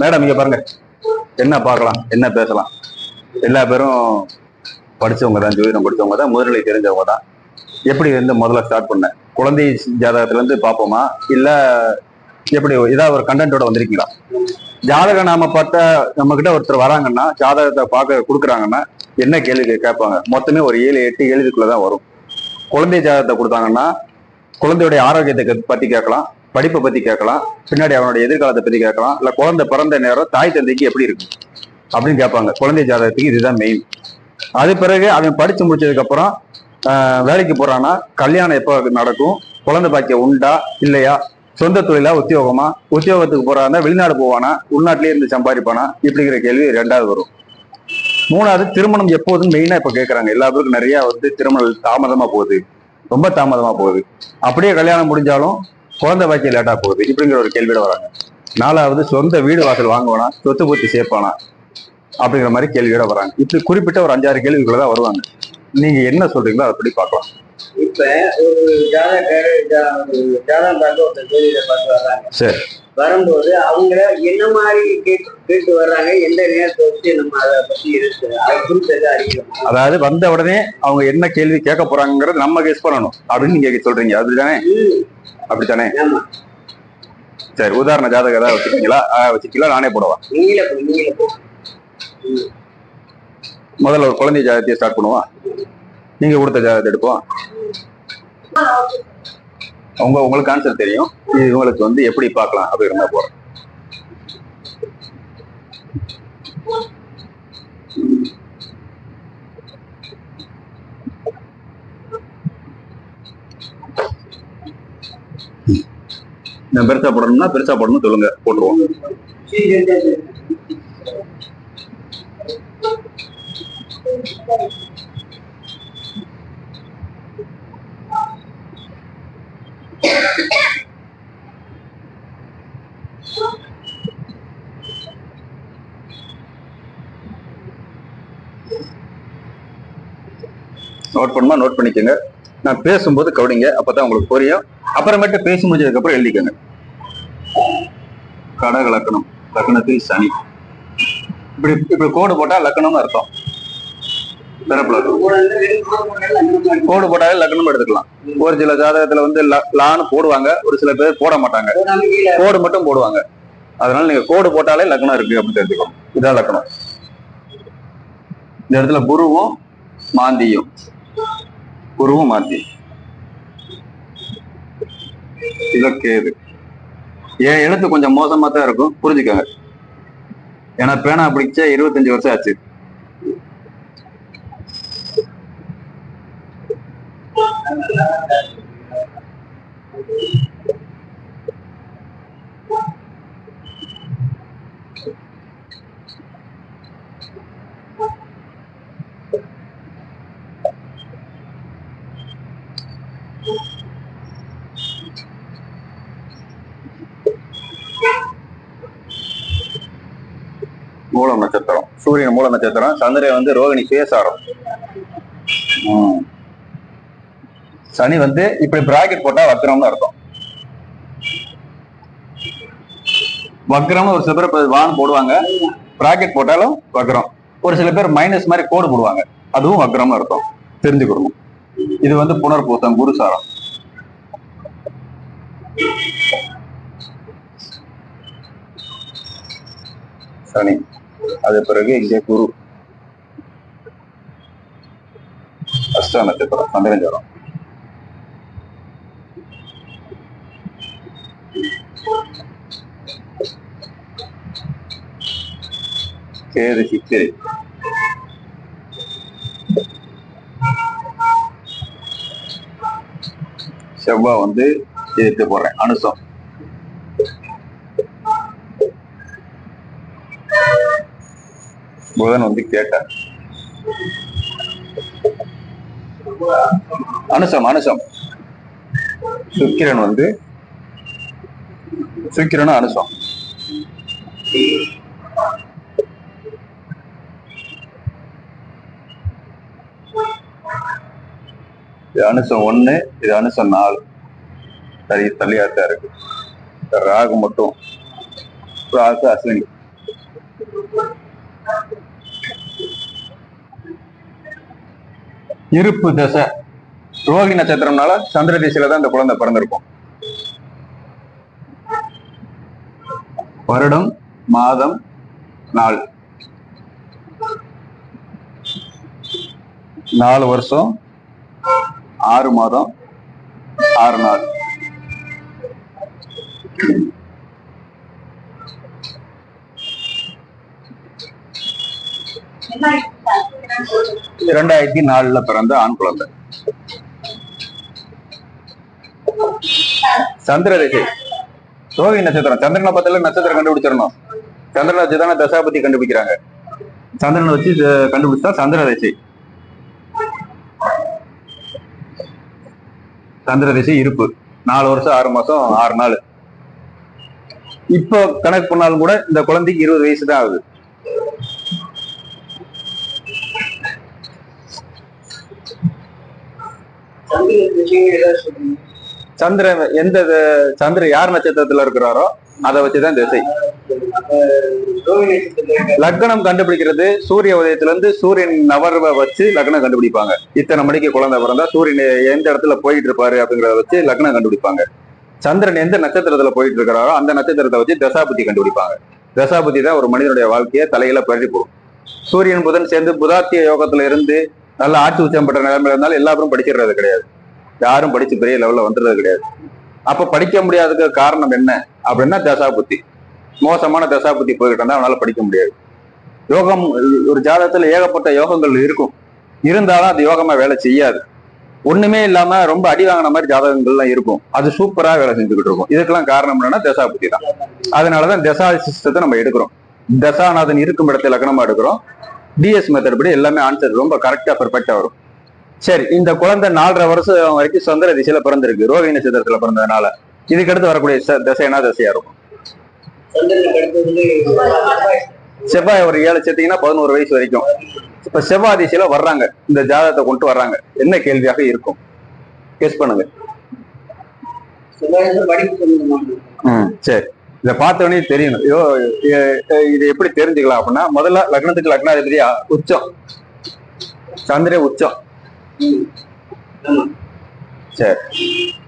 Madam இங்க பாருங்க. என்ன பார்க்கலாம்? என்ன பேசலாம்? எல்லா பேரும் படிச்சவங்க தான் ஜோதிடம் படிச்சவங்க தான் முதல்நிலை தெரிஞ்சவங்க தான். எப்படி வந்து முதல்ல ஸ்டார்ட் பண்ணேன் குழந்தை ஜாதகத்துல இருந்து பார்ப்போமா? இல்ல எப்படி ஏதாவது ஒரு கண்டென்ட்டோட வந்திருக்கீங்களா? ஜாதகம் நாம பார்த்த நம்ம கிட்ட ஒருத்தர் வராங்கன்னா ஜாதகத்தை பார்க்க கொடுக்குறாங்கன்னா என்ன கேள்வி கேட்பாங்க? மொத்தமே ஒரு ஏழு எட்டு கேள்விக்குள்ள தான் வரும். குழந்தை ஜாதகத்தை கொடுத்தாங்கன்னா குழந்தையுடைய ஆரோக்கியத்தை பற்றி பத்தி கேட்கலாம். படிப்பை பத்தி கேட்கலாம். பின்னாடி அவனுடைய எதிர்காலத்தை பத்தி கேட்கலாம். இல்ல குழந்தை பிறந்த நேரம் தாய் தந்தைக்கு எப்படி இருக்கு அப்படின்னு கேட்பாங்க. குழந்தை ஜாதகத்துக்கு இதுதான் மெயின் அது பிறகு அவன் படிச்சு முடிச்சதுக்கு அப்புறம் வேலைக்கு போறான்னா கல்யாணம் எப்போ நடக்கும்? குழந்தை பாக்கியம் உண்டா? இல்லையா? சொந்த தொழிலா? உத்தியோகமா? உத்தியோகத்துக்கு போறான்னா வெளிநாடு போவானா? உள்நாட்டிலேயே இருந்து சம்பாதிப்பானா? இப்படிங்கிற கேள்வி ரெண்டாவது வரும். மூணாவது திருமணம் எப்போதும் மெயினா இப்ப கேட்கறாங்க. எல்லா பேருக்கும் நிறைய வந்து திருமணம் தாமதமா போகுது. ரொம்ப தாமதமா போகுது. அப்படியே கல்யாணம் முடிஞ்சாலும் குழந்தை பாக்கியம் லேட்டா போகுது இப்படிங்கிற ஒரு கேள்வியோட வராங்க. நாலாவது சொந்த வீடு வாசல் வாங்குவானா? சொத்து பூத்தி சேர்ப்பானா? அப்படிங்கிற மாதிரி கேள்வியோட வராங்க. இப்படி குறிப்பிட்ட ஒரு அஞ்சாறு கேள்விக்குள்ள தான் வருவாங்க. நீங்க என்ன சொல்றீங்களோ அதை படி பார்க்கலாம். இப்ப ஒரு ஜாதகர் ஜா- ஒரு ஜாதகம் பார்த்து ஒருத்தர் ஜோதிடர் பார்த்து வர்றாங்க. சரி. வரும்போது அவங்க என்ன மாதிரி கேட்டு கேட்டு வர்றாங்க எந்த நேரத்தை வச்சு நம்ம அதை பத்தி இருக்கு? அதை குறித்து அதாவது வந்த உடனே அவங்க என்ன கேள்வி கேட்க போறாங்கிறது நம்ம கெஸ் பண்ணணும். அப்படின்னு நீங்க சொல்றீங்க. அப்படிதானே அப்படித்தானே? சரி உதாரண ஜாதகம் ஏதாவது வச்சிருக்கீங்களா? வச்சிருக்கீங்களா? நானே போடவா? முதல்ல ஒரு குழந்தை ஜாதகத்தையே ஸ்டார்ட் பண்ணுவோம். நீங்க கொடுத்த ஜாதகத்தை எடுப்போம். உங்க உங்களுக்கு ஆன்சர் தெரியும். இது இவங்களுக்கு வந்து எப்படி பார்க்கலாம் அப்படிங்கிற மாதிரி போறோம். நான் பெருசா போடணும்னா பெருசா போடணும் சொல்லுங்க போட்டுருவோம். நோட் பண்ணுமா நோட் பண்ணிக்கோங்க. நான் பேசும்போது கவுடிங்க அப்பதான் உங்களுக்கு புரியும். அப்புறமேட்டு பேசி முடிஞ்சதுக்கு அப்புறம் எழுதிக்கோங்க. கடக லக்கணம் லக்கணத்தில் சனி. இப்படி இப்படி கோடு போட்டா லக்கணம்னு அர்த்தம். பிறப்புல கோடு போட்டாலே லக்னம் எடுத்துக்கலாம். ஒரு சில ஜாதகத்துல வந்து லான்னு போடுவாங்க ஒரு சில பேர் போட மாட்டாங்க. கோடு மட்டும் போடுவாங்க. அதனால நீங்க கோடு போட்டாலே லக்னம் இருக்கு அப்படின்னு தெரிஞ்சுக்கணும் இதான் லக்னம் இந்த இடத்துல குருவும் மாந்தியும். குருவும் மாந்தி இத இது. என் எழுத்து கொஞ்சம் மோசமா தான் இருக்கும். புரிஞ்சுக்கோங்க. ஏன்னா பேனா பிடிச்சா இருபத்தஞ்சு வருஷம் ஆச்சு. மூலம் நட்சத்திரம். சூரியன் மூல நட்சத்திரம் சந்திரன் வந்து ரோகிணி சுயசாரம் சனி வந்து இப்படி பிராக்கெட் போட்டா வக்ரம்னு அர்த்தம். வக்ரம்னு ஒரு சில பேர் வான் போடுவாங்க. பிராக்கெட் போட்டாலும் வக்ரம். ஒரு சில பேர் மைனஸ் மாதிரி கோடு போடுவாங்க. அதுவும் வக்ரம்னு அர்த்தம். தெரிஞ்சுக்கணும். இது வந்து புனர்பூத்தம் குருசாரம். சனி. அது பிறகு இங்கே குரு. அஷ்ட நட்சத்திரம் சந்திரஞ்சாரம். கேது சித்திரை. செவ்வாய் வந்து எதிர்த்து போடுறேன். அனுசம். புதன் வந்து கேட்டார் அனுசம் அனுசம் சுக்கிரன் வந்து சுக்கிரனும் அனுசம் இது அனுசம் ஒண்ணு இது அனுசம் நாலு. சரி தள்ளியாத்தான் இருக்கு. ராகு மட்டும். ராகு அஸ்வினி. இருப்பு தசை. ரோஹி நட்சத்திரம்னால சந்திர திசையில தான் இந்த குழந்தை பிறந்திருக்கும். வருடம் மாதம் நாள். நாலு வருஷம் ஆறு மாதம் ஆறு நாள். இரண்டாயிரத்தி நாலுல பிறந்த ஆண் குழந்தை. சந்திர திசை ரோஹி நட்சத்திரம். சந்திரனை பார்த்தால நட்சத்திரம் கண்டுபிடிச்சிடணும். சந்திரனை வச்சு தானே தசாபதி கண்டுபிடிக்கிறாங்க. சந்திரனை வச்சு கண்டுபிடிச்சா சந்திர திசை சந்திர திசை இருப்பு. நாலு வருஷம் ஆறு மாசம் ஆறு நாள். இப்போ கணக்கு பண்ணாலும் கூட இந்த குழந்தைக்கு இருபது வயசு தான் ஆகுது சந்திர திசைன்னு ஏதாவது சொல்லுங்க சந்திரன் எந்த சந்திர சந்திரன் யார் நட்சத்திரத்துல இருக்கிறாரோ அதை வச்சுதான் திசை. லக்னம் கண்டுபிடிக்கிறது சூரிய உதயத்துல இருந்து சூரியன் நவர்வை வச்சு லக்னம் கண்டுபிடிப்பாங்க. இத்தனை மணிக்கு குழந்தை பிறந்தா சூரியன் எந்த இடத்துல போயிட்டு இருப்பாரு அப்படிங்கறத வச்சு லக்னம் கண்டுபிடிப்பாங்க. சந்திரன் எந்த நட்சத்திரத்துல போயிட்டு இருக்கிறாரோ அந்த நட்சத்திரத்தை வச்சு தசாபதி கண்டுபிடிப்பாங்க. தசாபுத்தி தான் ஒரு மனிதனுடைய வாழ்க்கையை தலையில பழி போடும். சூரியன் புதன் சேர்ந்து புதாத்திய யோகத்துல இருந்து நல்ல ஆட்சி உச்சம் பெற்ற நிலைமையில இருந்தாலும் எல்லாரும் படிச்சிடுறது கிடையாது. யாரும் படிச்சு பெரிய லெவல்ல வந்துடுறது கிடையாது. அப்ப படிக்க முடியாததுக்கு காரணம் என்ன? அப்படின்னா தசா புத்தி மோசமான தசா புத்தி இருந்தா அவனால படிக்க முடியாது. யோகம் ஒரு ஜாதகத்துல ஏகப்பட்ட யோகங்கள் இருக்கும். இருந்தாலும் அது யோகமா வேலை செய்யாது. ஒண்ணுமே இல்லாம ரொம்ப அடி வாங்கின மாதிரி ஜாதகங்கள்லாம் இருக்கும். அது சூப்பரா வேலை செஞ்சுக்கிட்டு இருக்கும். இதுக்கெல்லாம் காரணம் என்னன்னா தசாபுத்தி தான். அதனாலதான் தசா சிஸ்டத்தை நம்ம எடுக்கிறோம். தசாநாதன் இருக்கும் இடத்துல லக்னமா எடுக்கிறோம். டிஎஸ் மெத்தட் படி எல்லாமே ஆன்சர் ரொம்ப கரெக்டா பெர்ஃபெக்டா வரும். சரி இந்த குழந்தை நாலரை வருஷம் வரைக்கும் சந்திர திசையில பிறந்திருக்கு. ரோஹி நட்சத்திரத்துல பிறந்ததுனால இதுக்கு அடுத்து வரக்கூடிய ச- தசை என்ன தசையா இருக்கும்? செவ்வாய். ஒரு ஏழு சேர்த்தீங்கன்னா பதினோரு வயசு வரைக்கும். இப்ப செவ்வாய் திசையில வர்றாங்க. இந்த ஜாதகத்தை கொண்டு வர்றாங்க. என்ன கேள்வியாக இருக்கும்? கெஸ் பண்ணுங்க. சரி. இதை பார்த்தோன்னே தெரியணும். ஐயோ இது எப்படி தெரிஞ்சுக்கலாம் அப்படின்னா முதல்ல லக்னத்துக்கு லக்னாதிபதி உச்சம். சந்திர உச்சம். சரி.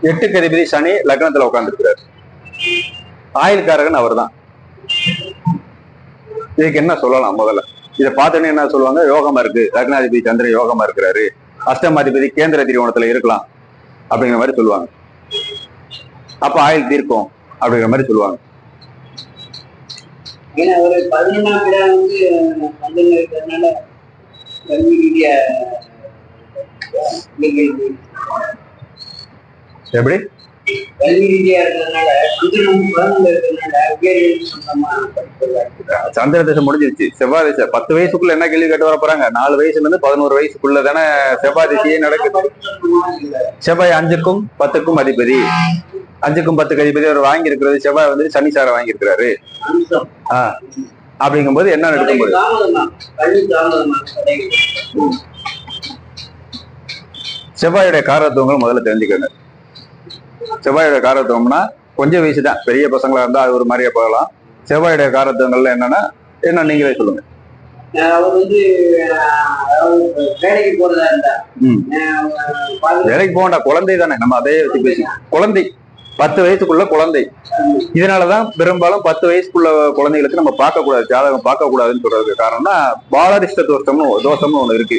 எட்டுக்கு அதிபதி சனி லக்னத்துல உட்காந்துருக்கிறார் ஆயுள்காரகன் அவர்தான். இதுக்கு என்ன சொல்லலாம் முதல்ல? இதை பார்த்தோன்னே என்ன சொல்லுவாங்க? யோகமா இருக்கு. லக்னாதிபதி சந்திர யோகமா இருக்கிறாரு. அஷ்டமாதிபதி கேந்திர திரிவோணத்துல இருக்கலாம். அப்படிங்கிற மாதிரி சொல்லுவாங்க. அப்ப ஆயுள் தீர்க்கும் அப்படிங்கிற மாதிரி சொல்லுவாங்க. ஏன்னா ஒரு பதினொன்றாம் இடம் வந்து சந்திரன் இருக்கிறதுனால கல்வி ரீதியா எப்படி? கல்வி ரீதியா இருக்கிறதுனால சந்திரன் வந்து பதினொன்று இருக்கிறதுனால படிப்பு சந்திர தசை முடிஞ்சிருச்சு. செவ்வாய் தசை பத்து வயசுக்குள்ள என்ன கேள்வி கேட்டு வர போறாங்க? நாலு வயசுல இருந்து பதினோரு வயசுக்குள்ள தானே செவ்வாய் திசையே நடக்குது. செவ்வாய் அஞ்சுக்கும் பத்துக்கும் அதிபதி. அஞ்சுக்கும் பத்து கதிபதி அவர் வாங்கி இருக்கிறது செவ்வாய் வந்து சனி சாரை வாங்கி இருக்கிறாரு அம்சம் அப்படிங்கும்போது என்ன நடக்கும் போது? செவ்வாயுடைய காரத்துவங்கள் முதல்ல தெரிஞ்சுக்கோங்க. செவ்வாயுடைய காரத்துவம்னா கொஞ்சம் வயசு தான். பெரிய பசங்களா இருந்தா அது ஒரு மாதிரியே போகலாம். செவ்வாயுடைய காரத்துவங்கள்ல என்னன்னா என்ன நீங்களே சொல்லுங்க. அவர் வந்து வேலைக்கு போறதா இருந்தா வேலைக்கு போகண்டா குழந்தை தானே. நம்ம அதே வச்சு பேசி குழந்தை. பத்து வயசுக்குள்ள குழந்தை. இதனாலதான் பெரும்பாலும் பத்து வயசுக்குள்ள குழந்தைகளுக்கு நம்ம பார்க்க கூடாது ஜாதகம் பார்க்க கூடாதுன்னு சொல்றதுக்கு காரணம்னா பாலரிஷ்ட தோஷம்னு தோஷம்னு ஒண்ணு இருக்கு.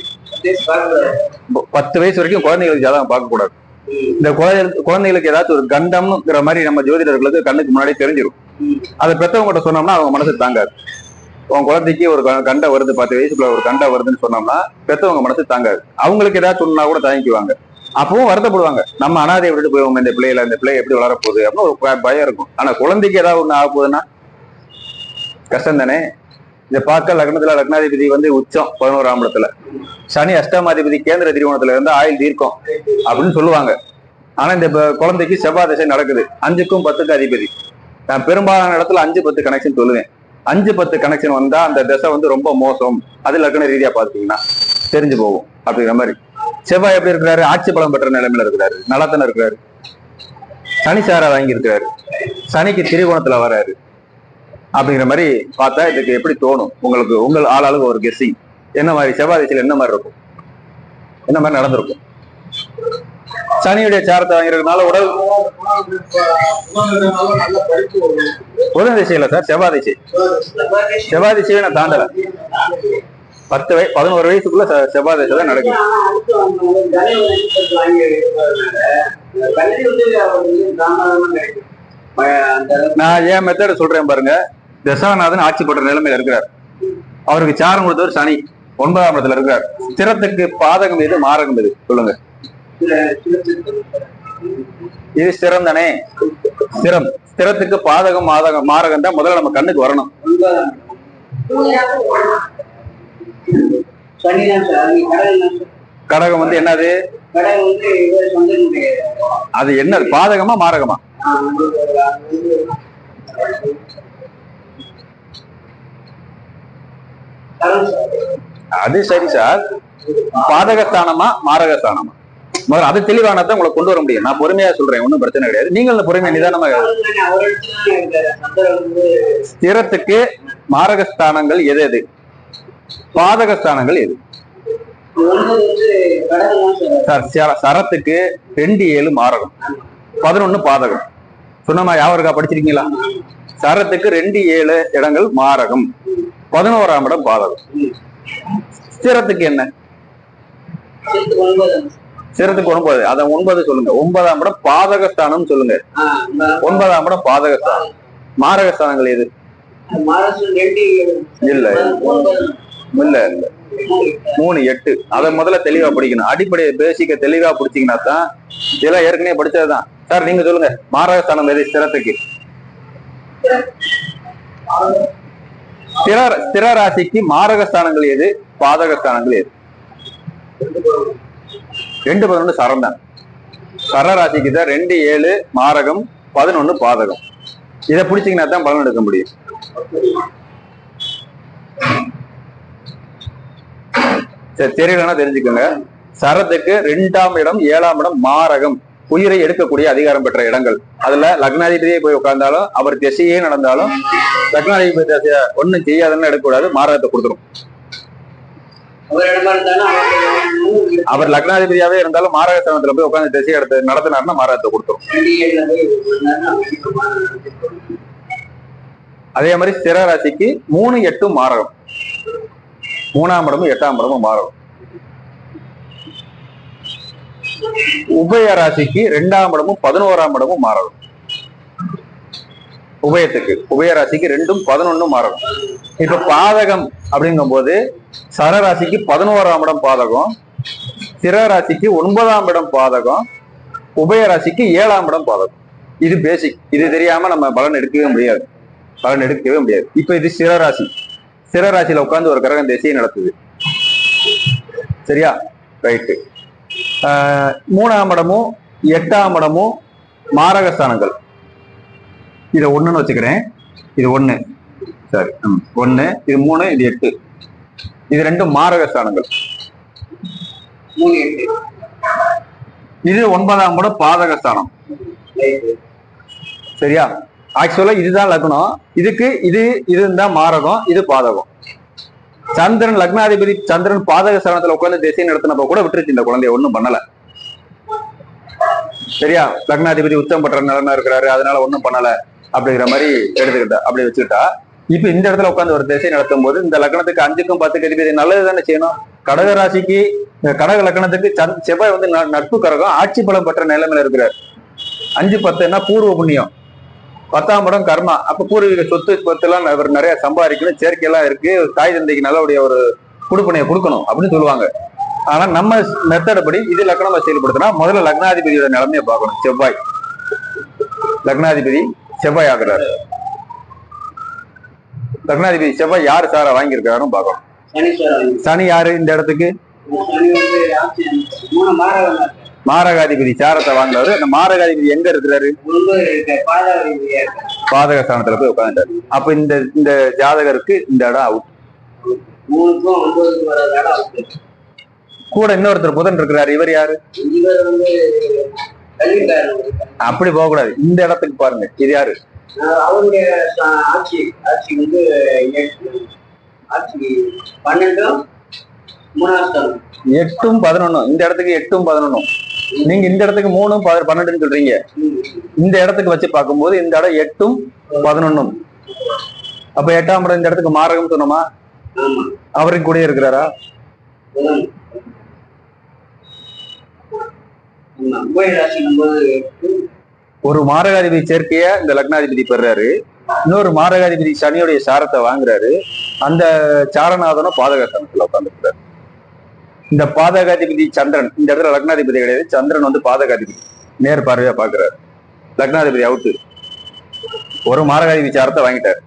பத்து வயசு வரைக்கும் குழந்தைகளுக்கு ஜாதகம் பார்க்க கூடாது இந்த குழந்தை குழந்தைகளுக்கு ஏதாச்சும் ஒரு கண்டம்ங்கிற மாதிரி நம்ம ஜோதிடர்களுக்கு கண்ணுக்கு முன்னாடி தெரிஞ்சிடும் ம். அதை பெற்றவங்ககிட்ட சொன்னோம்னா அவங்க மனசு தாங்காது. உன் குழந்தைக்கு ஒரு க- கண்டை வருது பத்து வயசுக்குள்ள ஒரு கண்டை வருதுன்னு சொன்னோம்னா பெற்றவங்க மனசு தாங்காது. அவங்களுக்கு ஏதாச்சும் சொன்னா கூட தாங்கிக்குவாங்க அப்பவும் வருத்தப்படுவாங்க. நம்ம அனாதை விட்டுட்டு போயிடுவோம் இந்த பிள்ளையில இந்த பிள்ளை எப்படி வளரப்போகுது அப்படின்னு ஒரு பயம் இருக்கும். ஆனா குழந்தைக்கு ஏதாவது ஒண்ணு ஆக போகுதுன்னா கஷ்டம் தானே? இதை பார்க்க லக்னத்துல லக்னாதிபதி வந்து உச்சம் பதினோராம் இடத்துல. சனி அஷ்டமாதிபதி கேந்திர திரிவோணத்துல இருந்து ஆயுள் தீர்க்கம் அப்படின்னு சொல்லுவாங்க. ஆனா இந்த குழந்தைக்கு செவ்வாய் திசை நடக்குது. அஞ்சுக்கும் பத்துக்கு அதிபதி. நான் பெரும்பாலான இடத்துல அஞ்சு பத்து கனெக்ஷன் சொல்லுவேன். அஞ்சு பத்து கனெக்ஷன் வந்தா அந்த திசை வந்து ரொம்ப மோசம். அது லக்ன ரீதியா பாத்தீங்கன்னா தெரிஞ்சு போகும். அப்படிங்கிற மாதிரி. செவ்வாய் எப்படி இருக்கிறாரு? ஆட்சி பலம் பெற்ற நிலைமையில இருக்கிறாரு. நலத்தன இருக்கிறாரு. சனி சாரா வாங்கி இருக்கிறாரு. சனிக்கு திரிகோணத்துல வராரு அப்படிங்கிற மாதிரி பார்த்தா இதுக்கு எப்படி தோணும்? உங்களுக்கு உங்கள் ஆளாளுக்கு ஒரு கெஸ்ஸிங் என்ன மாதிரி செவ்வாய் திசையில என்ன மாதிரி இருக்கும்? என்ன மாதிரி நடந்திருக்கும்? சனியுடைய சாரத்தை வாங்கிறதுனால உடல் புதன் திசையில சார் செவ்வாய் திசை. செவ்வாய் திசையை நான் தாண்டல. பத்து வய பதினோரு வயசுக்குள்ள செவ்வாய் திசை தான் அந்த நான் ஏன் மெத்தட் சொல்றேன் பாருங்க. தசாநாதன் ஆட்சி பண்ற நிலைமையில இருக்கிறார். அவருக்கு சாரம் கொடுத்தவர் சனி. ஒன்பதாம் இடத்துல இருக்கிறார். ஸ்திரத்துக்கு பாதகம் எது மாரகம் எது? சொல்லுங்க. சில சில சில இது ஸ்திரம் தானே? ஸ்திரம். ஸ்திரத்துக்கு பாதகம் மாதகம் மாரகம் தான் முதல்ல நம்ம கண்ணுக்கு வரணும். கடகம் வந்து என்னது? அது என்னது பாதகமா மாரகமா? அது சார். சரி பாதகஸ்தானமா மாரகஸ்தானமா? முதல்ல அது தெளிவானதான் உங்களை கொண்டு வர முடியும். நான் பொறுமையா சொல்றேன் ஒன்றும் பிரச்சனை கிடையாது. நீங்கள் அந்த பொறுமையா நிதானமா கடல் தானே, அவர் இடத்துல தானே இருக்காரு. சந்திரன் வந்து ஸ்திரத்துக்கு மாரகஸ்தானங்கள் எது எது? பாதகஸ்தானங்கள் எது? சார். சார் சர- சரத்துக்கு ரெண்டு ஏழு மாரகம். பதினொன்னு பாதகம். சொன்னமா யாவும் இருக்கா படிச்சிருக்கீங்களா? சரத்துக்கு ரெண்டு ஏழு இடங்கள் மாரகம். பதினோராம் இடம் பாதகம். ஸ்திரத்துக்கு என்ன? சேர்த்து ஒன்பது. அத ஒன்பது சொல்லுங்க. ஒன்பதாம் இடம் பாதகஸ்தானம் சொல்லுங்க. ஒன்பதாம் இடம் பாதகஸ்தானம். மாரகஸ்தானங்கள் எது? இல்ல. இல்ல இல்ல. மூணு எட்டு. அதை முதல்ல தெளிவா படிக்கணும். அடிப்படை பேசிக்க தெளிவா பிடிச்சீங்கன்னா தான் இதெல்லாம் ஏற்கனவே படிச்சதுதான். சார் நீங்க சொல்லுங்க. மாரகஸ்தானம் எது ஸ்திரத்துக்கு ஸ்திர ஸ்திர ராசிக்கு மாரகஸ்தானங்கள் எது? பாதகஸ்தானங்கள் எது? ரெண்டு பதினொன்று சரம் தான். சர ராசிக்கு தான் ரெண்டு ஏழு மாரகம் பதினொன்னு பாதகம். இதை பிடிச்சிங்கன்னா தான் பலன் எடுக்க முடியும். தெரியலன்னா தெரிஞ்சுக்கோங்க. சரத்துக்கு ரெண்டாம் இடம் ஏழாம் இடம் மாரகம். உயிரை எடுக்கக்கூடிய அதிகாரம் பெற்ற இடங்கள். அதுல லக்னாதிபதியே போய் உட்கார்ந்தாலும் அவர் திசையே நடந்தாலும் லக்னாதிபதி திசைய ஒண்ணும் செய்யாதுன்னு எடுக்கக்கூடாது மாரகத்தை கொடுத்துரும். அவர் லக்னாதிபதியாவே இருந்தாலும் மாரக அவர் லக்னாதிபதியாவே இருந்தாலும் போய் உட்கார்ந்து திசை எடுத்து நடத்தினாருன்னா மாரகத்தை கொடுத்துரும். அதே மாதிரி ஸ்திர ராசிக்கு மூணு எட்டு மாரகம். மூணாம் இடமும் எட்டாம் இடமும் மாறும் உபய ராசிக்கு ரெண்டாம் இடமும் பதினோராம் இடமும் மாறும் உபயத்துக்கு உபய ராசிக்கு ரெண்டும் பதினொன்னும் மாறும் இப்ப பாதகம் அப்படிங்கும் போது சரராசிக்கு பதினோராம் இடம் பாதகம் ஸ்திர ராசிக்கு ஒன்பதாம் இடம் பாதகம் உபய ராசிக்கு ஏழாம் இடம் பாதகம். இது பேசிக் இது தெரியாம நம்ம பலன் எடுக்கவே முடியாது. பலன் எடுக்கவே முடியாது. இப்ப இது சிரராசி சிரராசியில உட்கார்ந்து ஒரு கிரகம் திசையை நடத்துது. சரியா? ரைட்டு மூணாம் இடமும் எட்டாம் இடமும் மாரகஸ்தானங்கள். இதை ஒண்ணுன்னு வச்சுக்கிறேன். இது ஒண்ணு. சரி ம், இது மூணு இது எட்டு. இது ரெண்டும் மாரகஸ்தானங்கள். மூணு எட்டு இது ஒன்பதாம் இடம் பாதகஸ்தானம். சரியா? ஆக்சுவலா இதுதான் லக்னம். இதுக்கு இது இதுதான் மாரகம் இது பாதகம். சந்திரன் லக்னாதிபதி சந்திரன் பாதக சரணத்துல உட்கார்ந்து திசை நடத்தினப்ப கூட விட்டுருச்சு இந்த குழந்தைய ஒண்ணும் பண்ணல. சரியா? லக்னாதிபதி உத்தம் பெற்ற நிலமா இருக்கிறாரு அதனால ஒண்ணும் பண்ணல அப்படிங்கிற மாதிரி எடுத்துக்கிட்டா அப்படி வச்சுக்கிட்டா இப்ப இந்த இடத்துல உட்கார்ந்து ஒரு திசை நடத்தும் போது இந்த லக்னத்துக்கு அஞ்சுக்கும் பத்துக்கு அதிபதி நல்லது தானே செய்யணும்? கடக ராசிக்கு கடக லக்னத்துக்கு சந்த்- செவ்வாய் வந்து ந- நட்பு கரகம் ஆட்சி பலம் பெற்ற நிலைமையில இருக்கிறார். அஞ்சு பத்துன்னா பூர்வ புண்ணியம். பத்தாம் இடம் கர்மா. அப்ப பூர்வீக சொத்து பத்து எல்லாம் அவர் நிறைய சம்பாதிக்கணும். சேர்க்கை எல்லாம் இருக்கு. தாய் தந்தைக்கு நல்லபடிய ஒரு கொடுப்பனையை கொடுக்கணும் அப்படின்னு சொல்லுவாங்க. ஆனா நம்ம மெத்தட் படி இது லக்னமா செயல்படுத்தினா முதல்ல லக்னாதிபதியோட நிலைமையை பார்க்கணும். செவ்வாய். லக்னாதிபதி செவ்வாய் ஆகுறாரு. லக்னாதிபதி செவ்வாய் யாரு சாரா வாங்கியிருக்காருன்னு பார்க்கணும். சனி யாரு இந்த இடத்துக்கு? மாரகாதிபதி சாரத்தை வாங்குறாரு அந்த மாரகாதிபதி எங்க இருக்கிறாரு? பாதக ஸ்தானத்துல போய் உட்காந்துட்டாரு அப்ப இந்த இந்த ஜாதகருக்கு இந்த இடம் அவுட் கூட இன்னொருத்தர் புதன் இருக்கிறாரு. இவர் யாரு? வந்து அப்படி போக கூடாது இந்த இடத்துக்கு பாருங்க. இது யாரு? அவருடைய ஆட்சி ஆட்சி வந்து ஆட்சி பன்னெண்டும் மூணாவது எட்டும் பதினொன்னும். இந்த இடத்துக்கு எட்டும் பதினொன்னும். நீங்க இந்த இடத்துக்கு மூணும் ப- பன்னெண்டுன்னு சொல்றீங்க. இந்த இடத்துக்கு வச்சு பார்க்கும்போது இந்த இடம் எட்டும் பதினொன்னும். அப்ப எட்டாம் இடம் இந்த இடத்துக்கு மாரகம் சொன்னோமா? ஆமா கூட இருக்கிறாரா? ஒரு மாரகாதிபதி சேர்க்கைய? இந்த லக்னாதிபதி பெறாரு. இன்னொரு மாரகாதிபதி சனியுடைய சாரத்தை வாங்குறாரு. அந்த சாரநாதனும் பாதகஸ்தானத்துல உட்காந்துருக்காரு இந்த பாதகாதிபதி சந்திரன் இந்த இடத்துல லக்னாதிபதி கிடையாது. சந்திரன் வந்து பாதகாதிபதி. நேர் பார்வையா பாக்குறாரு லக்னாதிபதி அவுட்டு. ஒரு மாரகாதிபதி சாரத்தை வாங்கிட்டார்.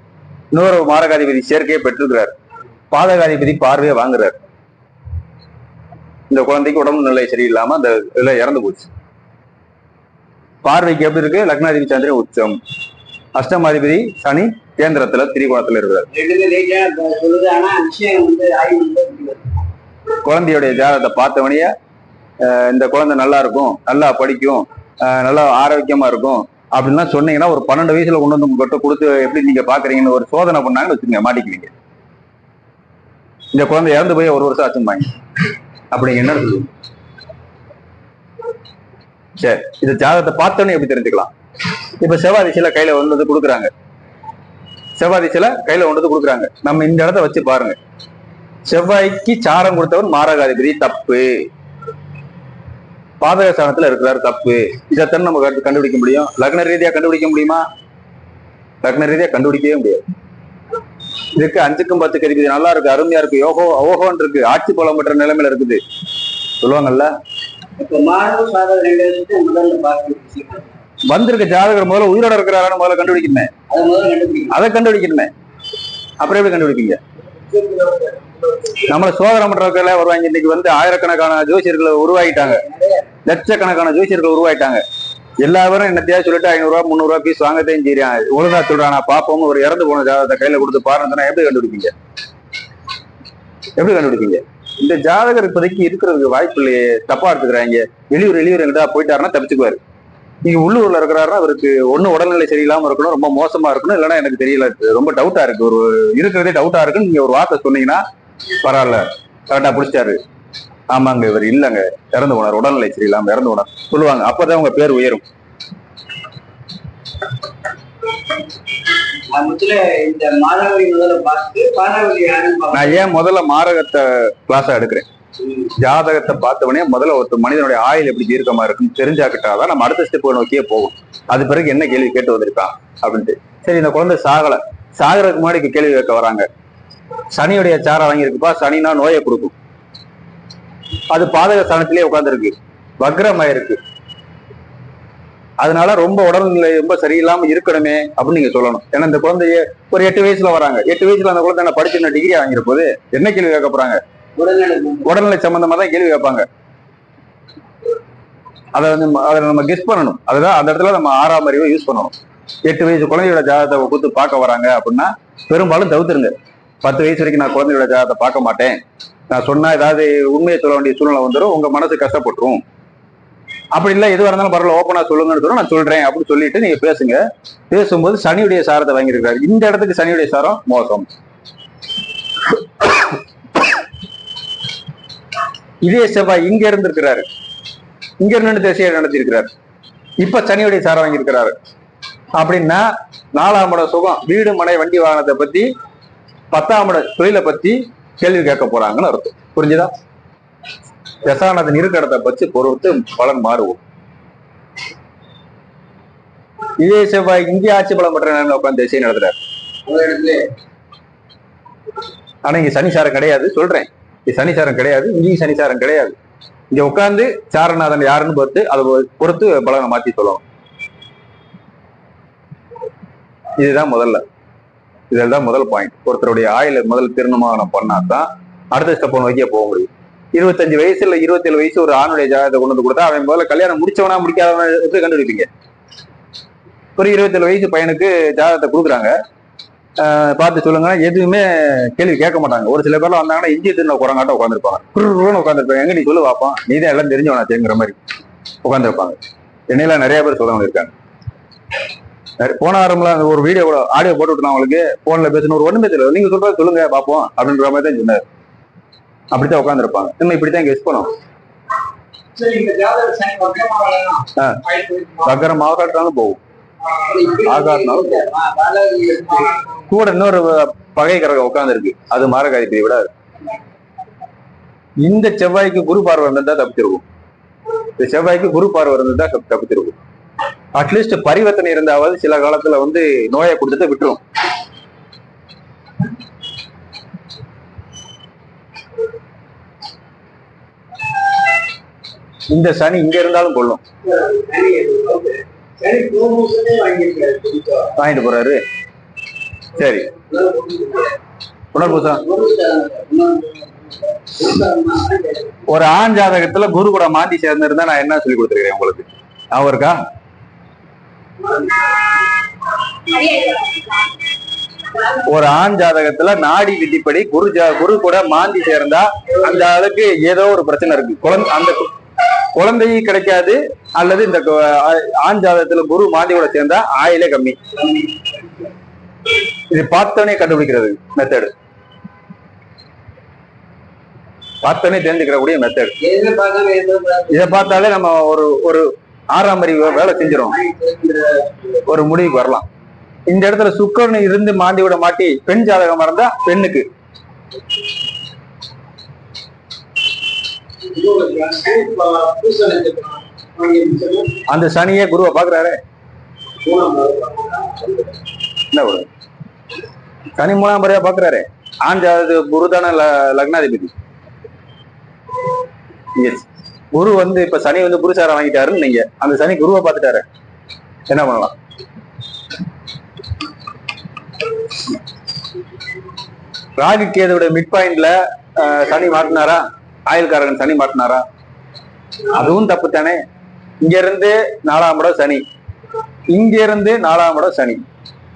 இன்னொரு மாரகாதிபதி சேர்க்கையை பெற்றிருக்கிறார். பாதகாதிபதி பார்வையை வாங்குறாரு. இந்த குழந்தைக்கு உடம்பு நிலை சரியில்லாம அந்த இதுல இறந்து போச்சு. பார்வைக்கு எப்படி இருக்கு? லக்னாதிபதி சந்திரன் உச்சம். அஷ்டமாதிபதி சனி கேந்திரத்துல திரிகோணத்துல இருக்கிறார். குழந்தையுடைய ஜாதகத்தை பார்த்தவனைய இந்த குழந்தை நல்லா இருக்கும் நல்லா படிக்கும் நல்லா ஆரோக்கியமா இருக்கும் அப்படின்லாம் சொன்னீங்கன்னா ஒரு பன்னெண்டு வயசுல கொண்டு வந்து உங்ககிட்ட கொடுத்து எப்படி நீங்க பாக்குறீங்கன்னு ஒரு சோதனை பண்ணாங்கன்னு வச்சுக்கோங்க மாட்டிக்குவீங்க. இந்த குழந்தை இறந்து போய் ஒரு வருஷம் ஆச்சும்பாங்க. அப்படி என்ன சொல்லுங்க சரி இந்த ஜாதகத்தை பார்த்தோன்னு எப்படி தெரிஞ்சுக்கலாம்? இப்ப செவ்வாய் கையில கொண்டு வந்து கொடுக்குறாங்க. செவ்வாய் கையில கொண்டு வந்து கொடுக்குறாங்க. நம்ம இந்த இடத்த வச்சு பாருங்க. செவ்வாய்க்கு சாரம் கொடுத்தவன் மாரகாதிபதி. தப்பு. பாதக ஸ்தானத்துல இருக்கிறார் தப்பு. இதைத்தான் நம்ம கண்டு- கண்டுபிடிக்க முடியும். லக்ன ரீதியா கண்டுபிடிக்க முடியுமா? லக்ன ரீதியா கண்டுபிடிக்கவே முடியாது. இதுக்கு அஞ்சுக்கும் பத்து கதிபதி நல்லா இருக்கு அருமையா இருக்கு. யோகோ ஓகோன்னு இருக்கு. ஆட்சி பலம் பெற்ற நிலைமையில இருக்குது. சொல்லுவாங்கல்ல? வந்திருக்க ஜாதகர் முதல்ல உயிரோட இருக்கிறாரான்னு முதல்ல கண்டுபிடிக்கணுமே. அதை முதல்ல கண்டுபிடிக்கணும். அதை கண்டுபிடிக்கணுமே. அப்புறம் எப்படி கண்டுபிடிப்பீங்க? நம்மள சோதனை பண்றவர்கள வருவாங்க. இன்னைக்கு வந்து ஆயிரக்கணக்கான ஜோசியர்கள் உருவாகிட்டாங்க. லட்சக்கணக்கான ஜோசியர்கள் உருவாயிட்டாங்க எல்லாரும் என்னத்தையா சொல்லிட்டு ஐநூறு ரூபா முந்நூறு ரூபா பீஸ் வாங்கத்தையும் செய்யறான் ஒழுங்கா சொல்றானா? பாப்போம். ஒரு இறந்து போன ஜாதகத்தை கையில கொடுத்து பாருன்னா எப்படி கண்டுபிடிப்பீங்க? எப்படி கண்டுபிடிப்பீங்க? இந்த ஜாதகர் இப்போதைக்கு இருக்கிறதுக்கு வாய்ப்பு இல்லையே தப்பா எடுத்துக்கிறாங்க. வெளியூர் வெளியூர் எங்கிட்ட போயிட்டாருன்னா தப்பிச்சுக்குவாரு. நீங்க உள்ளூர்ல இருக்கிறாருன்னா அவருக்கு ஒண்ணு உடல்நிலை சரியில்லாம இருக்கணும் ரொம்ப மோசமா இருக்கணும். இல்லைன்னா எனக்கு தெரியல ரொம்ப டவுட்டா இருக்கு. ஒரு இருக்கிறதே டவுட்டா இருக்குன்னு நீங்க ஒரு வார்த்தை சொன்னீங்கன்னா பரவாயில்ல. கரெக்டா பிடிச்சாரு ஆமாங்க இவர் இல்லைங்க. இறந்து போனார் உடல்நிலை சரியில்லாம இறந்து போனார் சொல்லுவாங்க அப்பதான் உங்க பேர் உயரும். நான் ஏன் முதல்ல மாரகத்தை கிளாஸா எடுக்கிறேன். ஜாதகத்தை பார்த்தவொடனே முதல்ல ஒருத்தர் மனிதனுடைய ஆயுள் எப்படி தீர்க்கமா இருக்குன்னு தெரிஞ்சாக்கிட்டாதான் நம்ம அடுத்த ஸ்டெப் நோக்கியே போகும். அது பிறகு என்ன கேள்வி கேட்டு வந்திருக்கான் அப்படின்ட்டு. சரி இந்த குழந்தை சாகல. சாகரக்கு முன்னாடி கேள்வி கேட்க வராங்க. சனியுடைய சாரம் வாங்கியிருக்குப்பா. சனினா நோயை கொடுக்கும். அது பாதக ஸ்தானத்திலே உட்காந்துருக்கு வக்ரமாயிருக்கு அதனால ரொம்ப உடல்நிலை ரொம்ப சரியில்லாம இருக்கணுமே அப்படின்னு நீங்க சொல்லணும். ஏன்னா இந்த குழந்தைய ஒரு எட்டு வயசுல வராங்க. எட்டு வயசுல அந்த குழந்தை என்ன படிச்சு டிகிரி வாங்கிற போது என்ன கேள்வி கேட்க போறாங்க? உடல்நிலை சம்பந்தமா தான் கேள்வி கேட்பாங்க. அதை வந்து அதை நம்ம கெஸ் பண்ணணும். அதுதான் அந்த இடத்துல நம்ம ஆறாம் அறிவை யூஸ் பண்ணணும். எட்டு வயசு குழந்தையோட ஜாதகத்தை கொடுத்து பார்க்க வராங்க அப்படின்னா பெரும்பாலும் தவிர்த்துருங்க. பத்து வயசு வரைக்கும் நான் குழந்தையோட ஜாதகத்தை பார்க்க மாட்டேன். நான் சொன்னா ஏதாவது உண்மையை சொல்ல வேண்டிய சூழ்நிலை வந்துடும் உங்க மனசு கஷ்டப்பட்டுரும். அப்படி இல்லை எதுவாக இருந்தாலும் பரவாயில்ல ஓப்பனா சொல்லுங்கன்னு சொன்னா நான் சொல்றேன் அப்படின்னு சொல்லிட்டு நீங்க பேசுங்க. பேசும்போது சனியுடைய சாரத்தை வாங்கியிருக்காரு இந்த இடத்துக்கு சனியுடைய சாரம் மோசம். இதே செவ்வாய் இங்க இருந்திருக்கிறாரு. இங்க இருந்து திசையை நடத்தியிருக்கிறார். இப்ப சனியுடைய சாரம் வாங்கியிருக்கிறாரு. அப்படின்னா நாலாம் இடம் சுகம் வீடு மனை வண்டி வாகனத்தை பத்தி பத்தாம் இட தொழிலை பத்தி கேள்வி கேட்க போறாங்கன்னு அர்த்தம். புரிஞ்சுதா? தசானதன் இருக்க பத்தி பொறுத்து பலன் மாறுவோம். இதே செவ்வாய் இங்கே ஆட்சி பலம் பெற்ற நேரம் உட்காந்து திசை நடத்துறாரு. ஆனா இங்க சனிசாரம் கிடையாது. சொல்றேன். இது சனிச்சாரம் கிடையாது இங்கேயும் சனிச்சாரம் கிடையாது. இங்க உட்கார்ந்து சாரநாதன் யாருன்னு பார்த்து அதை பொறுத்து பலனை மாத்தி சொல்லணும். இதுதான் முதல்ல. இதுதான் முதல் பாயிண்ட் ஒருத்தருடைய ஆயில முதல் திருமணம் பண்ணாதான் அடுத்த ஸ்டெப் நோக்கிய போக முடியும். இருபத்தஞ்சு வயசு இல்ல இருபத்தேழு வயசு ஒரு ஆணுடைய ஜாதகத்தை கொண்டு வந்து கொடுத்தா அவன் முதல்ல கல்யாணம் முடிச்சவனா முடிக்காதவன் எப்படி கண்டுபிடிப்பீங்க. ஒரு இருபத்தேழு வயசு பையனுக்கு ஜாதகத்தை கொடுக்குறாங்க. பார்த்து சொல்லுங்க எதுவுமே கேள்வி கேட்க மாட்டாங்க. ஒரு சில பேர்லாம் வந்தாங்கன்னா இஞ்சி தின்ன குரங்காட்ட உட்காந்துருப்பாங்க குருன்னு உட்காந்துருப்பாங்க எங்க நீ சொல்லு பார்ப்போம் நீ தான் எல்லாம் தெரிஞ்சவனாச்சேங்கிற மாதிரி உட்காந்துருப்பாங்க என்னையெல்லாம் நிறைய பேர் சொல்றவங்க இருக்காங்க. போன வாரம்ல அந்த ஒரு வீடியோ கூட ஆடியோ போட்டு விட்டேன் உங்களுக்கு. போன்ல பேசணும் ஒரு ஒண்ணுமே தெரியல. நீங்க சொல்றது சொல்லுங்க பாப்போம் அப்படின்ற மாதிரி தான் சொன்னார். அப்படித்தான் உட்காந்துருப்பாங்க நம்ம இப்படித்தான் கெஸ் போயிட்டு சக்கரம் ஆகாட்டாலும் போகும். ஆகாதுனாலும் ஆகாது கூட இன்னொரு பகை கிரகம் உட்காந்துருக்கு அது மாரகாதிபதியை விட இந்த செவ்வாய்க்கு குரு பார்வை இருந்தா தப்பிச்சிருக்கும் இந்த செவ்வாய்க்கு குரு பார்வை இருந்தா தப்பிச்சிருக்கும் அட்லீஸ்ட் பரிவர்த்தனை இருந்தாவது சில காலத்துல வந்து நோயை கொடுத்துட்டு விட்டுரும். இந்த சனி இங்க இருந்தாலும் கொள்ளும் வாங்கிட்டு போறாரு. சரி. புனர்பூசம் ஒரு ஆண் ஜாதகத்துல குரு கூட மாந்தி சேர்ந்திருந்தா நான் என்ன சொல்லி கொடுத்துருக்கேன் உங்களுக்கு? ஞாபகம் இருக்கா? ஒரு ஆண் ஜாதகத்துல நாடி விதிப்படி குரு ஜா குரு கூட மாந்தி சேர்ந்தா அந்த ஆளுக்கு ஏதோ ஒரு பிரச்சனை இருக்கு. குழந்தை அந்த கு- குழந்தை கிடைக்காது அல்லது இந்த ஆண் ஜாதகத்துல குரு மாந்தி கூட சேர்ந்தா ஆயிலே கம்மி. இது பார்த்தோன்னே கண்டுபிடிக்கிறது மெத்தடு பார்த்தோன்னே தெரிஞ்சுக்கிறக்கூடிய மெத்தட் இதை பார்த்தாலே நம்ம ஒரு ஒரு ஆறாம் அறிவு வேலை செஞ்சிடும் ஒரு முடிவுக்கு வரலாம். இந்த இடத்துல சுக்கரன் இருந்து மாண்டி விட மாட்டி பெண் ஜாதகமா இருந்தா பெண்ணுக்கு. அந்த சனியே குருவை பாக்குறாரு. என்ன சனி மூணாம் முறையா பாக்குறாரு. ஆண் ஜாதக குருதான லக்னாதிபதி. குரு வந்து இப்ப சனி வந்து குருசாரம் வாங்கிட்டாருன்னு நீங்க அந்த சனி குருவை பார்த்துட்டாரு. என்ன பண்ணலாம்? ராகு கேதுவோட மிட் பாயிண்ட்ல சனி மாட்டினாரா? ஆயுள்காரன் சனி மாட்டினாரா? அதுவும் தப்பு தானே இங்க இருந்து நாலாம் இடம் சனி. இங்க இருந்து நாலாம் இடம் சனி.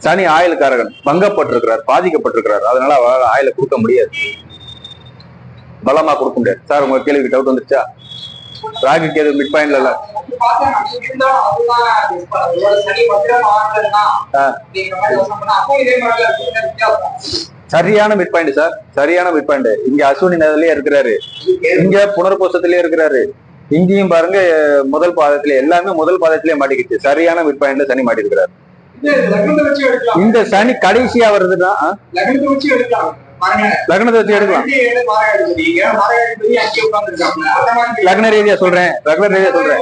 சனி ஆயுள்காரகன் பங்கப்பட்டிருக்கிறார் பாதிக்கப்பட்டிருக்கிறார். அதனால அவரால் ஆயுள கொடுக்க முடியாது. பலமா கொடுக்க முடியாது. சார் உங்க கேள்விக்கு டவுட் வந்துருச்சா? ராகு கேது மிட் பாயிண்ட்ல இல்ல? சரியான மிட் பாயிண்ட் சார். சரியான மிட் பாயிண்ட் இங்க அஸ்வினி நதிலேயே இருக்கிறாரு. இங்க புனர்பூசத்திலேயே இருக்கிறாரு. இங்கேயும் பாருங்க முதல் பாதத்திலே எல்லாமே முதல் பாதத்திலேயே மாட்டிக்கிச்சு. சரியான மிட் பாயிண்ட்ல சனி மாட்டி இந்த சனி கடைசியா வருதுன்னா லக்னத்தை வச்சு எடுக்கலாம். லக்னத்தை வச்சு ஏழு லக்ன ரீதியா சொல்றேன். லக்ன ரீதியா சொல்றேன்.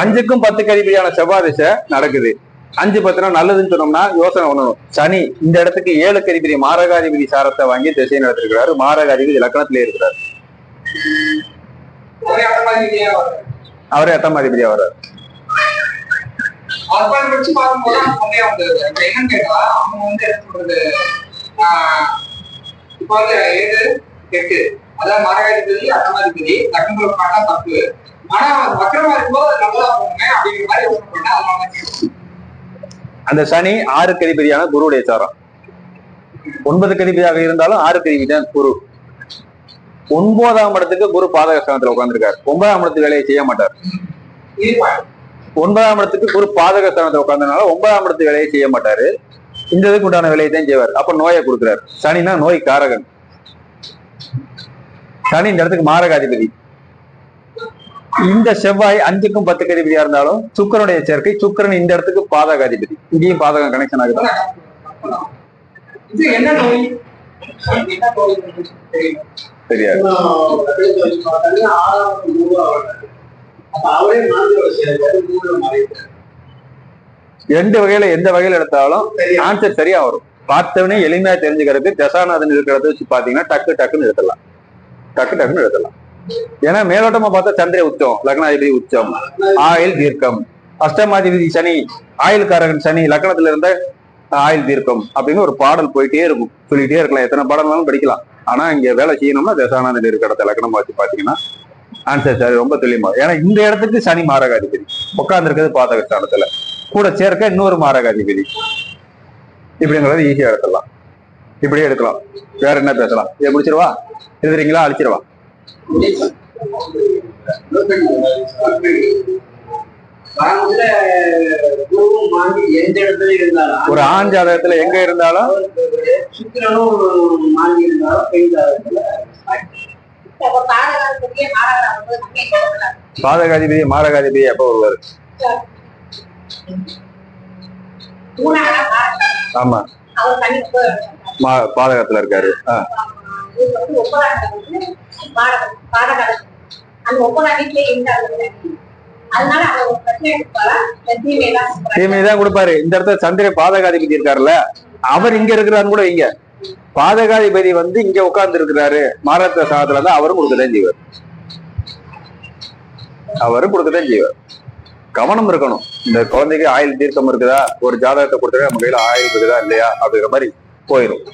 அஞ்சுக்கும் பத்துக்கு அதிபதியான செவ்வாய் திசை நடக்குது. அஞ்சு பத்துனா நல்லதுன்னு சொன்னோம்னா யோசனை பண்ணணும். சனி இந்த இடத்துக்கு ஏழுக்கு அதிபதி மாரகாதிபதி சாரத்தை வாங்கி திசை நடத்திருக்கிறாரு. மாரகாதிபதி லக்னத்திலே இருக்கிறார். அவரே எட்டாம் அதிபதியா வர்றாரு. அதை வச்சு பார்க்கும்போது வந்தது. இப்ப என்னன்னு கேட்டா, அவங்க வந்து என்ன சொல்றது, இப்ப வந்து ஏழு, எட்டு, அதாவது மாரகாதிபதி, அட்டமாதிபதி, லக்னத்துல உட்கார்ந்தா தப்பு. ஆனா வக்கரமா இருக்கும்போது அது நல்லதா அப்படிங்கிற மாதிரி யோசனை பண்ணேன். அதனால. அந்த சனி ஆறுக்கு அதிபதியான குருவுடைய சாரம் ஒன்பதுக்கு அதிபதியாக இருந்தாலும் ஆறுக்கு அதிபதி தான் குரு ஒன்பதாம் இடத்துக்கு குரு பாதக ஸ்தானத்துல உட்கார்ந்திருக்காரு ஒன்பதாம் இடத்து வேலையை செய்ய மாட்டார். ஒன்பதாம் இடத்துக்கு குரு பாதக ஸ்தானத்துல உட்கார்ந்தனால ஒன்பதாம் இடத்து வேலையை செய்ய மாட்டாரு. இந்த இதுக்கு உண்டான வேலையை தான் செய்வார். அப்ப நோயை கொடுக்குறாரு. சனினா நோய் காரகன் சனி இந்த இடத்துக்கு மாரகாதிபதி. இந்த செவ்வாய் அஞ்சுக்கும் பத்துக்கு அதிபதியா இருந்தாலும் சுக்கரனுடைய சேர்க்கை சுக்கிரன் இந்த இடத்துக்கு பாதகாதிபதி. இங்கேயும் பாதகம் கனெக்ஷன் ஆகுது? தெரியாது. எந்த வகையில எந்த வகையில எடுத்தாலும் ஆன்சர் சரியா வரும். பார்த்தவனே எளிமையா தெரிஞ்சுக்கிறதுக்கு தசாநாதன் இருக்கிறத வச்சு பாத்தீங்கன்னா டக்கு டக்குன்னு எடுத்துடலாம் டக்கு டக்குன்னு எடுத்துடலாம் ஏன்னா மேலோட்டமா பார்த்தா சந்திர உச்சம் லக்னாதிபதி உச்சம் ஆயில் தீர்க்கம். அஷ்டமாதிபதி சனி ஆயுள்காரகன் சனி லக்னத்துல இருந்த ஆயுள் தீர்க்கம் அப்படின்னு ஒரு பாடல் போயிட்டே இருக்கும். சொல்லிட்டே இருக்கலாம். எத்தனை பாடல்னாலும் படிக்கலாம். ஆனா இங்க வேலை செய்யணும்னா தசாநாதன் இருக்கிற இடத்த லக்னமா வச்சு பாத்தீங்கன்னா ஆன்சர் சரி ரொம்ப தெளிவா. ஏன்னா இந்த இடத்துக்கு சனி மாரகாதிபதி. உட்கார்ந்து பாதக ஸ்தானத்துல கூட சேர்க்க இன்னொரு மாரகாதிபதி. இப்படிங்கிறது ஈஸியா எடுத்துடலாம். இப்படியே எடுக்கலாம். வேற என்ன பேசலாம்? இதை முடிச்சிருவா? எழுதுறீங்களா? அழிச்சிருவா? இருந்தாலும் ஒரு ஆண் ஜாதகத்துல எங்க இருந்தாலும் பாதகாதிபதி மாரகாதிபதி எப்ப வருவாரு. ஆமா. பாதகத்துல இருக்காரு. ஆ, இது வந்து ஒன்பதாம் இடம் வந்து பாடகம் பாடகாலம் அந்த ஒன்பதாம் வீட்லயே இருந்தாங்க அதனால அவங்க ஒரு பிரச்சனை எடுப்பாரா தீமை தான் தீமையை தான் கொடுப்பாரு. இந்த இடத்துல சந்திர பாதகாதிபதி இருக்காருல்ல அவர் இங்க இருக்கிறாருன்னு கூட இங்க பாதகாதிபதி வந்து இங்க உட்கார்ந்து இருக்கிறாரு மாரத்த சாதத்துல தான் அவரும் கொடுக்கதான் செய்வார். அவரும் கொடுக்கதான் செய்வார். கவனம் இருக்கணும். இந்த குழந்தைக்கு ஆயுள் தீர்க்கம் இருக்குதா? ஒரு ஜாதகத்தை கொடுத்தா நம்ம கையில ஆயுள் இருக்குதா? இல்லையா? அப்படிங்கிற மாதிரி போயிடும்